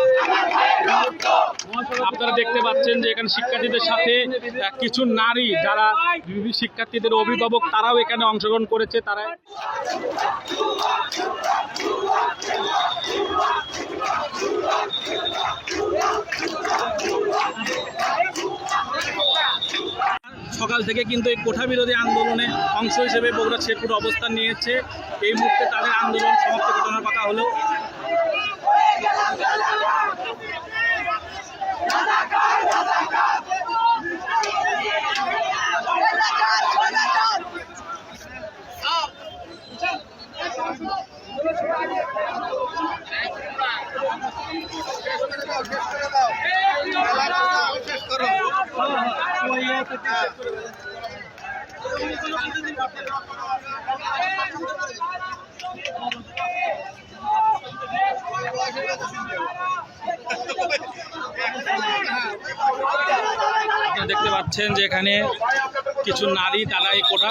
আমার ভাইয়ের রক্ত আপনারা দেখতে পাচ্ছেন যে এখানে শিক্ষার্থীদের সাথে কিছু নারী যারা শিক্ষার্থীদের অভিভাবক, তারাও এখানে অংশগ্রহণ করেছে, তারা সকাল থেকে কিন্তু এই কোঠা বিরোধী আন্দোলনে অংশ হিসেবে বগুড়া শেরপুর অবস্থান নিয়েছে। এই মুহূর্তে তাদের আন্দোলন সমাপ্ত ঘটনার কথা হলো। দেখতে পাচ্ছেন যে এখানে কিছু নারী তারা এই কোঠা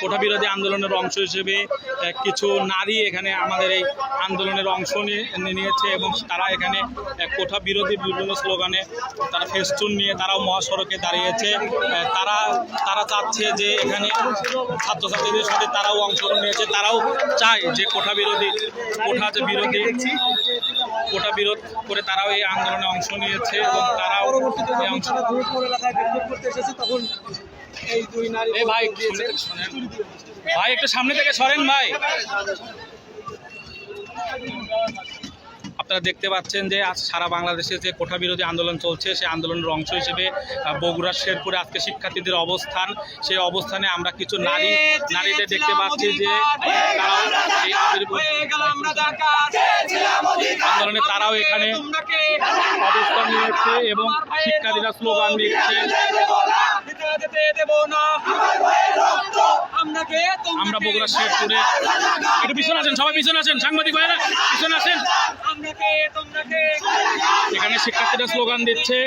কোঠা বিরোধী আন্দোলনের অংশ হিসেবে কিছু নারী এখানে আমাদের এই আন্দোলনের অংশ নিয়ে নিয়েছে এবং তারা এখানে কোঠা বিরোধী বিভিন্ন স্লোগানে তারা ফেস্টুন নিয়ে তারাও মহাসড়কে দাঁড়িয়েছে। তারা তারা চাচ্ছে যে এখানে ছাত্রছাত্রীদের সাথে তারাও অংশগ্রহণ নিয়েছে। তারাও চায় যে কোঠা বিরোধী, কোঠা যে বিরোধী কোটা বিরোধ করে তারাও এই আন্দোলনে অংশ নিয়েছে এবং তারাও অংশ ভাই। ভাই একটু সামনে থেকে সরেন ভাই। আপনারা দেখতে পাচ্ছেন যে আজ সারা বাংলাদেশে যে কোঠা বিরোধী আন্দোলন চলছে সেই আন্দোলনের অংশ হিসেবে আহ, বগুড়ার শেরপুরে আজকে শিক্ষার্থীদের অবস্থান। সেই অবস্থানে আমরা কিছু নারী নারীদের দেখতে পাচ্ছি যে আন্দোলনে তারাও এখানে অবস্থান নিয়েছে এবং শিক্ষার্থীরা স্লোগান দিচ্ছে। আমরা বগুড়া শেরপুরে একটু পিছনে আছেন সবাই পিছনে আছেন সাংবাদিক ভাইরা পিছনে আছেন এখানে শিক্ষার্থীরা স্লোগান দিচ্ছে।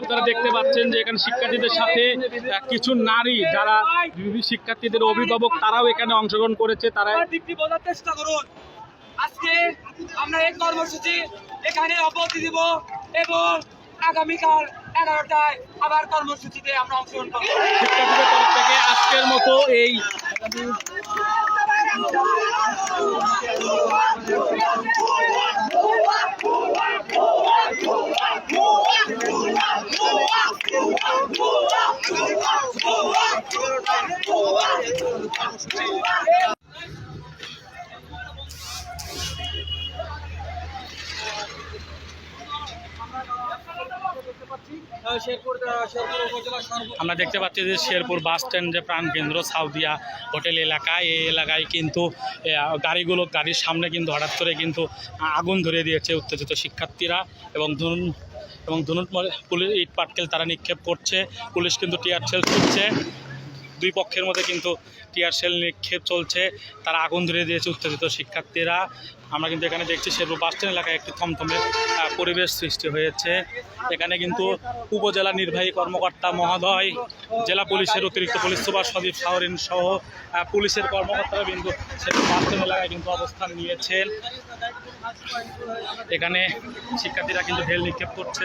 আপনারা দেখতে পাচ্ছেন যে এখানে শিক্ষার্থীদের সাথে কিছু নারী যারা শিক্ষার্থীদের অভিভাবক তারাও এখানে অংশগ্রহণ করেছে তারা বোঝার চেষ্টা করুন। আজকে আমরা এই কর্মসূচি এখানে অব্যাহতি দিব এবং আগামীকাল এগারোটায় আবার কর্মসূচিতে আমরা অংশগ্রহণ করব। শিক্ষার্থীদের তরফ থেকে আজকের মতো এই শেরপুর শেরপুর উপজেলা সর্ব আমরা দেখতে পাচ্ছি যে শেরপুর বাস স্ট্যান্ড যে প্রাণকেন্দ্র সাউদিয়া হোটেল এলাকায়, এই এলাকায় কিন্তু গাড়িগুলো, গাড়ির সামনে কিন্তু হঠাৎ করে কিন্তু আগুন ধরে দিয়েছে উত্তেজিত শিক্ষার্থীরা এবং ধরুন, এবং ধনুন পুলিশ ইট পাটকেল তারা নিক্ষেপ করছে, পুলিশ কিন্তু টিয়ার সেল ছুটছে দুই পক্ষের মধ্যে কিন্তু টিয়ার সেল নিক্ষেপ চলছে, তারা আগুন ধরে দিয়েছে উত্তেজিত শিক্ষার্থীরা। আমরা কিন্তু এখানে দেখছি শেরপুর বাস স্ট্যান্ড এলাকায় একটি থমথমে পরিবেশ সৃষ্টি হয়েছে। এখানে কিন্তু উপজেলা নির্বাহী কর্মকর্তা মহোদয়, জেলা পুলিশের অতিরিক্ত পুলিশ সুপার সদীপ সাহরিন সহ পুলিশের কর্মকর্তারা কিন্তু বাস এলাকায় কিন্তু অবস্থান নিয়েছেন। এখানে শিক্ষার্থীরা কিন্তু ঢেল নিক্ষেপ করছে।